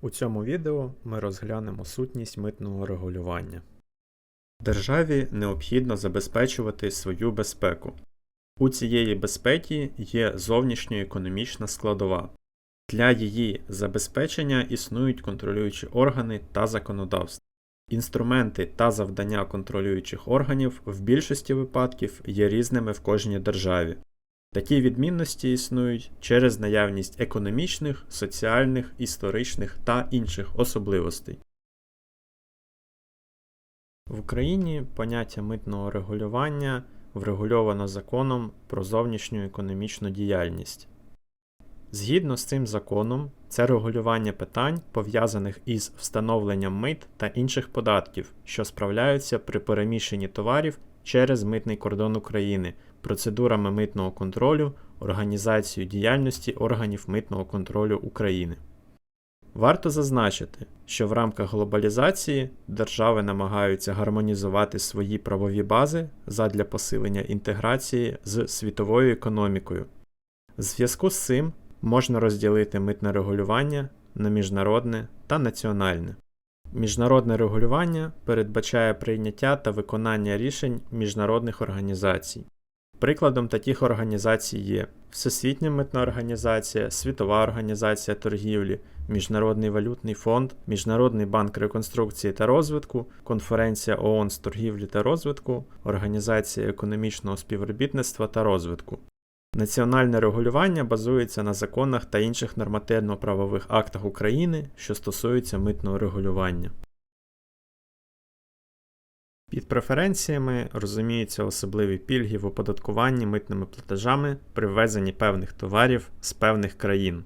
У цьому відео ми розглянемо сутність митного регулювання. Державі необхідно забезпечувати свою безпеку. У цієї безпеки є зовнішньоекономічна складова. Для її забезпечення існують контролюючі органи та законодавство. Інструменти та завдання контролюючих органів в більшості випадків є різними в кожній державі. Такі відмінності існують через наявність економічних, соціальних, історичних та інших особливостей. В Україні поняття митного регулювання врегульовано законом про зовнішню економічну діяльність. Згідно з цим законом, це регулювання питань, пов'язаних із встановленням мит та інших податків, що справляються при переміщенні товарів через митний кордон України, процедурами митного контролю, організацією діяльності органів митного контролю України. Варто зазначити, що в рамках глобалізації держави намагаються гармонізувати свої правові бази задля посилення інтеграції з світовою економікою. В зв'язку з цим можна розділити митне регулювання на міжнародне та національне. Міжнародне регулювання передбачає прийняття та виконання рішень міжнародних організацій. Прикладом таких організацій є Всесвітня митна організація, Світова організація торгівлі, Міжнародний валютний фонд, Міжнародний банк реконструкції та розвитку, Конференція ООН з торгівлі та розвитку, Організація економічного співробітництва та розвитку. Національне регулювання базується на законах та інших нормативно-правових актах України, що стосуються митного регулювання. Під преференціями розуміються особливі пільги в оподаткуванні митними платежами при ввезенні певних товарів з певних країн.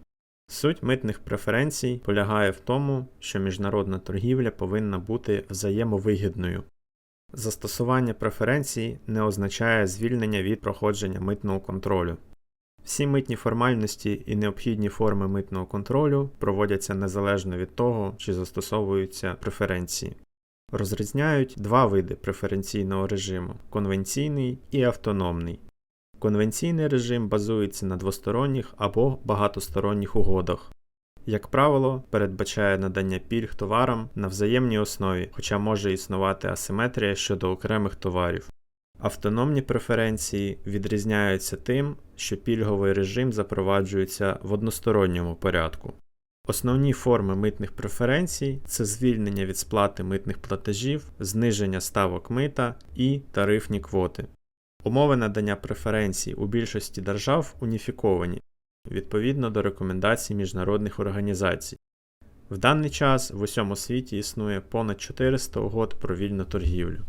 Суть митних преференцій полягає в тому, що міжнародна торгівля повинна бути взаємовигідною. Застосування преференцій не означає звільнення від проходження митного контролю. Всі митні формальності і необхідні форми митного контролю проводяться незалежно від того, чи застосовуються преференції. Розрізняють два види преференційного режиму конвенційний і автономний. Конвенційний режим базується на двосторонніх або багатосторонніх угодах. Як правило, передбачає надання пільг товарам на взаємній основі, хоча може існувати асиметрія щодо окремих товарів. Автономні преференції відрізняються тим, що пільговий режим запроваджується в односторонньому порядку. Основні форми митних преференцій це звільнення від сплати митних платежів, зниження ставок мита і тарифні квоти. Умови надання преференцій у більшості держав уніфіковані відповідно до рекомендацій міжнародних організацій. В даний час в усьому світі існує понад 400 угод про вільну торгівлю.